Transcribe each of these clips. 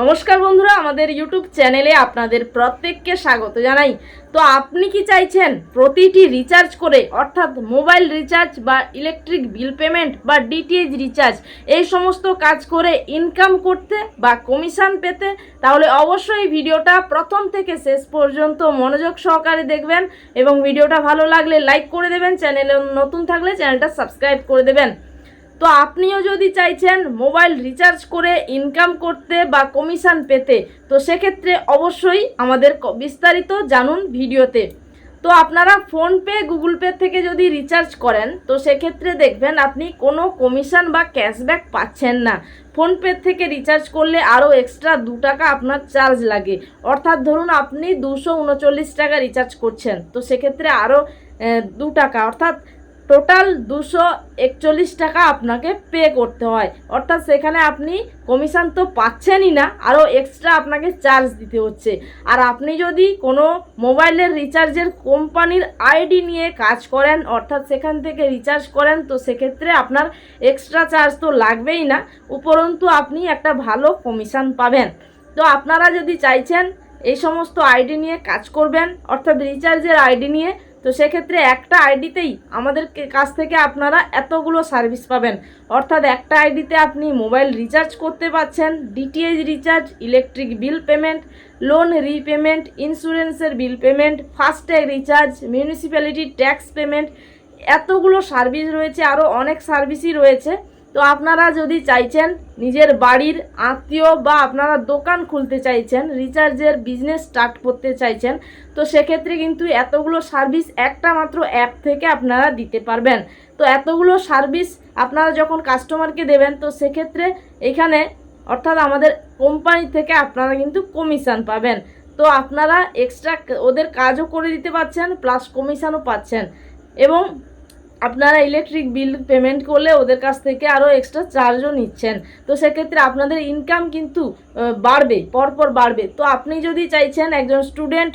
নমস্কার বন্ধুরা, আমাদের ইউটিউব চ্যানেলে আপনাদের প্রত্যেককে স্বাগত জানাই। তো আপনি কি চাইছেন প্রতিটি রিচার্জ করে, অর্থাৎ মোবাইল রিচার্জ বা ইলেকট্রিক বিল পেমেন্ট বা ডিটিএইচ রিচার্জ এই সমস্ত কাজ করে ইনকাম করতে বা কমিশন পেতে, তাহলে অবশ্যই ভিডিওটা প্রথম থেকে শেষ পর্যন্ত মনোযোগ সহকারে দেখবেন এবং ভিডিওটা ভালো লাগলে লাইক করে দেবেন চ্যানেলে নতুন থাকলে চ্যানেলটা সাবস্ক্রাইব করে দেবেন। তো আপনিও যদি চাইছেন মোবাইল রিচার্জ করে ইনকাম করতে বা কমিশন পেতে, তো সেক্ষেত্রে অবশ্যই আমাদের বিস্তারিত জানুন ভিডিওতে। তো আপনারা ফোনপে, গুগল পে থেকে যদি রিচার্জ করেন, তো সেক্ষেত্রে দেখবেন আপনি কোনো কমিশন বা ক্যাশব্যাক পাচ্ছেন না। ফোনপে থেকে রিচার্জ করলে আরও এক্সট্রা দু টাকা আপনার চার্জ লাগে। অর্থাৎ ধরুন আপনি দুশো উনচল্লিশ টাকা রিচার্জ করছেন, তো সেক্ষেত্রে আরও দু টাকা। অর্থাৎ টোটাল দুশো একচল্লিশ টাকা আপনাকে পে করতে হয়। অর্থাৎ সেখানে আপনি কমিশন তো পাচ্ছেনই না, আরও এক্সট্রা আপনাকে চার্জ দিতে হচ্ছে। আর আপনি যদি কোনো মোবাইলের রিচার্জের কোম্পানির আইডি নিয়ে কাজ করেন, অর্থাৎ সেখান থেকে রিচার্জ করেন, তো সেক্ষেত্রে আপনার এক্সট্রা চার্জ তো লাগবেই না। উপরন্তু আপনি একটা ভালো কমিশন পাবেন। তো আপনারা যদি চাইছেন এই সমস্ত আইডি নিয়ে কাজ করবেন, অর্থাৎ রিচার্জের আইডি নিয়ে তো সেক্ষেত্রে একটা আইডিতেই আমাদের কাছ থেকে আপনারা এতগুলো সার্ভিস পাবেন। অর্থাৎ একটা আইডিতে আপনি মোবাইল রিচার্জ করতে পাচ্ছেন DTH recharge, electric bill payment, loan repayment, ইন্স্যুরেন্সের bill payment FASTag recharge, municipality tax payment, এতগুলো সার্ভিস রয়েছে, আরও অনেক সার্ভিসই রয়েছে। তো আপনারা যদি চাইছেন নিজের বাড়ির আত্মীয় বা আপনারা দোকান খুলতে চাইছেন, রিচার্জের বিজনেস স্টার্ট করতে চাইছেন, তো সেক্ষেত্রে কিন্তু এতগুলো সার্ভিস একটা মাত্র অ্যাপ থেকে আপনারা দিতে পারবেন। তো এতগুলো সার্ভিস আপনারা যখন কাস্টমারকে দেবেন, তো সেক্ষেত্রে এখানে অর্থাৎ আমাদের কোম্পানি থেকে আপনারা কিন্তু কমিশন পাবেন। তো আপনারা এক্সট্রা ওদের কাজও করে দিতে পারছেন প্লাস কমিশনও পাচ্ছেন। এবং আপনারা ইলেকট্রিক বিল পেমেন্ট করলে ওদের কাছ থেকে আরও এক্সট্রা চার্জও নিচ্ছেন। তো সেক্ষেত্রে আপনাদের ইনকাম কিন্তু বাড়বে, পরপর বাড়বে। তো আপনি যদি চাইছেন একজন স্টুডেন্ট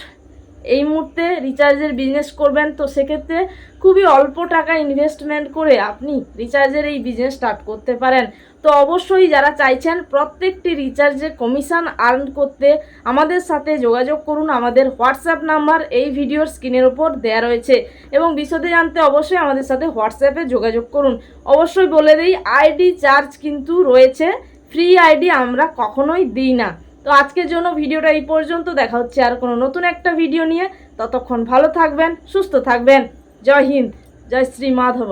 এই মুহূর্তে রিচার্জের বিজনেস করবেন, তো সেক্ষেত্রে খুবই অল্প টাকা ইনভেস্টমেন্ট করে আপনি রিচার্জের এই বিজনেস স্টার্ট করতে পারেন। তো অবশ্যই যারা চাইছেন প্রত্যেকটি রিচার্জের কমিশন আর্ন করতে, আমাদের সাথে যোগাযোগ করুন। আমাদের হোয়াটসঅ্যাপ নাম্বার এই ভিডিওর স্ক্রিনের ওপর দেওয়া রয়েছে এবং বিশদে জানতে অবশ্যই আমাদের সাথে হোয়াটসঅ্যাপে যোগাযোগ করুন। অবশ্যই বলে দিই আইডি চার্জ কিন্তু রয়েছে। ফ্রি আইডি আমরা কখনোই দিই না। তো আজকের জন্য ভিডিওটা এই পর্যন্ত। দেখা হচ্ছে আর কোনো নতুন একটা ভিডিও নিয়ে। ততক্ষণ ভালো থাকবেন, সুস্থ থাকবেন। জয় হিন্দ, জয় শ্রী মাধব।